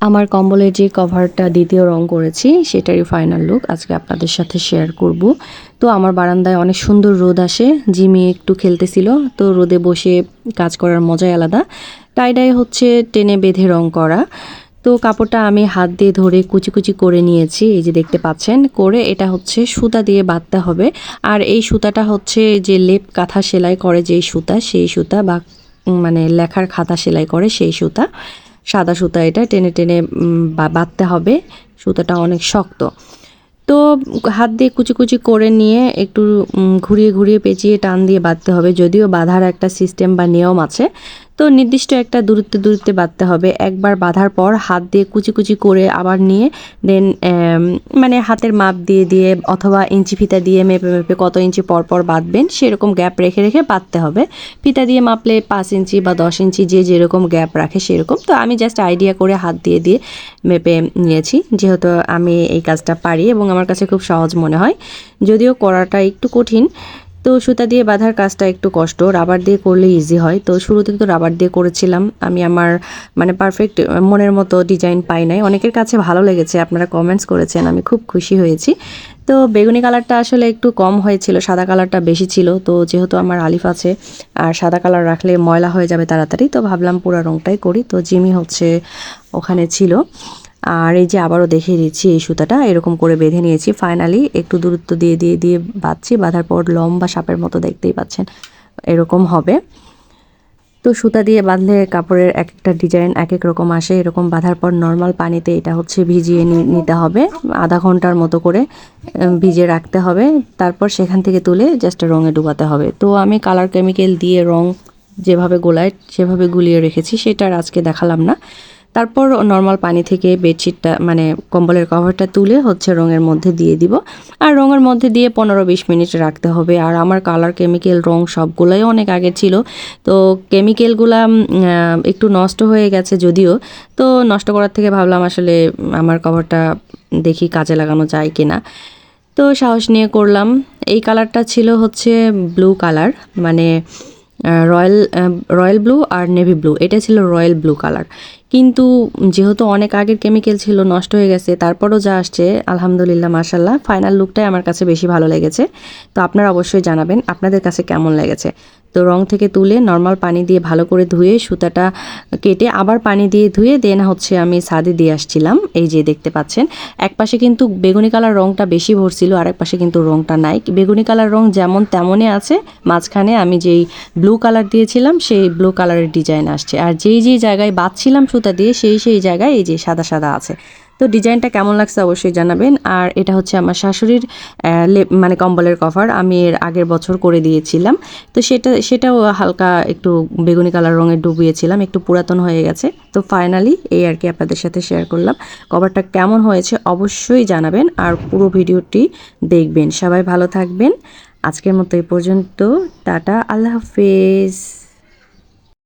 আমার কম্বলের যে কভারটা দ্বিতীয় রং করেছি, সেটারই ফাইনাল লুক আজকে আপনাদের সাথে শেয়ার করব। তো আমার বারান্দায় অনেক সুন্দর রোদ আসে, জিমি একটু খেলতেছিল, তো রোদে বসে কাজ করার মজাই আলাদা। টাইডাই হচ্ছে টেনে বেঁধে রং করা। তো কাপড়টা আমি হাত দিয়ে ধরে কুচি কুচি করে নিয়েছি, এই যে দেখতে পাচ্ছেন। করে এটা হচ্ছে সুতা দিয়ে বাঁধতে হবে। আর এই সুতাটা হচ্ছে যে লেপ কাঁথা সেলাই করে যেই সুতা, সেই সুতা বা মানে লেখার খাতা সেলাই করে সেই সুতা। সাদা সুতা এটা টেনে টেনে বাঁধতে হবে। সুতাটা অনেক শক্ত। তো হাত দিয়ে কুচি কুচি করে নিয়ে একটু ঘুরিয়ে ঘুরিয়ে পেঁচিয়ে টান দিয়ে বাঁধতে হবে। যদিও বাঁধার একটা সিস্টেম বা নিয়ম আছে তো নির্দিষ্ট একটা দূরত্বে দূরত্বে বাঁধতে হবে। একবার বাঁধার পর হাত দিয়ে কুচি কুচি করে আবার নিয়ে দেন মানে হাতের মাপ দিয়ে দিয়ে অথবা ইঞ্চি ফিতা দিয়ে মেপে মেপে কত ইঞ্চি পর পর বাঁধবেন, সেরকম গ্যাপ রেখে রেখে বাঁধতে হবে। ফিতা দিয়ে মাপলে পাঁচ ইঞ্চি বা দশ ইঞ্চি যে যেরকম গ্যাপ রাখে সেরকম। তো আমি জাস্ট আইডিয়া করে হাত দিয়ে দিয়ে মেপে নিয়েছি, যেহেতু আমি এই কাজটা পারি এবং আমার কাছে খুব সহজ মনে হয়। যদিও করাটা একটু কঠিন তো সুতা দিয়ে বাঁধার কাজটা একটু কষ্ট রাবার দিয়ে করলে ইজি হয়। তো শুরুতে তো রাবার দিয়ে করেছিলাম। আমি আমার মানে পারফেক্ট মনের মতো ডিজাইন পাই নাই। অনেকের কাছে ভালো লেগেছে, আপনারা কমেন্টস করেছেন, আমি খুব খুশি হয়েছি। তো বেগুনি কালারটা আসলে একটু কম হয়েছিল, সাদা কালারটা বেশি ছিল। তো যেহেতু আমার আলিফ আছে, আর সাদা কালার রাখলে ময়লা হয়ে যাবে তাড়াতাড়ি, তো ভাবলাম পুরো রঙটাই করি। তো জিমি হচ্ছে ওখানে ছিল। আর এই যে আবারও দেখিয়ে দিচ্ছি এই সুতাটা, এরকম করে বেঁধে নিয়েছি। ফাইনালি একটু দূরত্ব দিয়ে দিয়ে দিয়ে বাঁধছি, বাঁধার পর লম্বা সাপের মতো দেখতেই পাচ্ছেন, এরকম হবে। তো সুতা দিয়ে বাঁধলে কাপড়ের এক একটা ডিজাইন এক এক রকম আসে, এরকম বাঁধার পর নর্মাল পানিতে এটা হচ্ছে ভিজিয়ে নিতে হবে, আধা ঘণ্টার মতো করে ভিজিয়ে রাখতে হবে। তারপর সেখান থেকে তুলে জাস্ট রঙে ডুবাতে হবে। তো আমি কালার কেমিক্যাল দিয়ে রং যেভাবে গোলায় সেভাবে গুলিয়ে রেখেছি, সেটা আজকে দেখালাম না। তারপর নর্মাল পানি থেকে বেডশিটটা মানে কম্বলের কভারটা তুলে হচ্ছে রঙের মধ্যে দিয়ে দিব। আর রঙের মধ্যে দিয়ে পনেরো বিশ মিনিট রাখতে হবে। আর আমার কালার কেমিক্যাল রং সবগুলোই অনেক আগে ছিল। তো কেমিক্যালগুলা একটু নষ্ট হয়ে গেছে যদিও। তো নষ্ট করার থেকে ভাবলাম আসলে আমার কভারটা দেখি কাজে লাগানো যায় কিনা। তো সাহস নিয়ে করলাম। এই কালারটা ছিল হচ্ছে ব্লু কালার মানে রয়্যাল রয়্যাল ব্লু আর নেভি ব্লু এটা ছিল রয়্যাল ব্লু কালার কিন্তু যেহেতু অনেক আগের কেমিক্যাল ছিল, নষ্ট হয়ে গেছে, তারপরও যা আসছে, আলহামদুলিল্লাহ মাশাল্লাহ ফাইনাল লুকটাই আমার কাছে বেশি ভালো লেগেছে। তো আপনারা অবশ্যই জানাবেন আপনাদের কাছে কেমন লেগেছে। তো রং থেকে তুলে নর্মাল পানি দিয়ে ভালো করে ধুয়ে সুতাটা কেটে আবার পানি দিয়ে ধুয়ে দেন হচ্ছে আমি সাদে দিয়ে আসছিলাম। এই যে দেখতে পাচ্ছেন, এক পাশে কিন্তু বেগুনি কালার রংটা বেশি ভরছিল আর এক পাশে কিন্তু রংটা নাই। বেগুনি কালার রং যেমন তেমনই আছে, মাঝখানে আমি যেই ব্লু কালার দিয়েছিলাম, সেই ব্লু কালারের ডিজাইন আসছে। আর যেই যেই জায়গায় বাঁধছিলাম সুতা দিয়ে সেই সেই জায়গায় এই যে সাদা সাদা আছে। তো ডিজাইনটা কেমন লাগছে অবশ্যই জানাবেন। আর এটা হচ্ছে আমার শাশুড়ির মানে কম্বলের কভার। আমি এর আগের বছর করে দিয়েছিলাম। তো সেটা, সেটাও হালকা একটু বেগুনি কালার রঙে ডুবিয়েছিলাম। একটু পুরাতন হয়ে গেছে। তো ফাইনালি এই আর কি আপনাদের সাথে শেয়ার করলাম। কভারটা কেমন হয়েছে অবশ্যই জানাবেন। আর পুরো ভিডিওটি দেখবেন। সবাই ভালো থাকবেন। আজকের মতো এই পর্যন্ত। টাটা। আল্লাহ হাফেজ।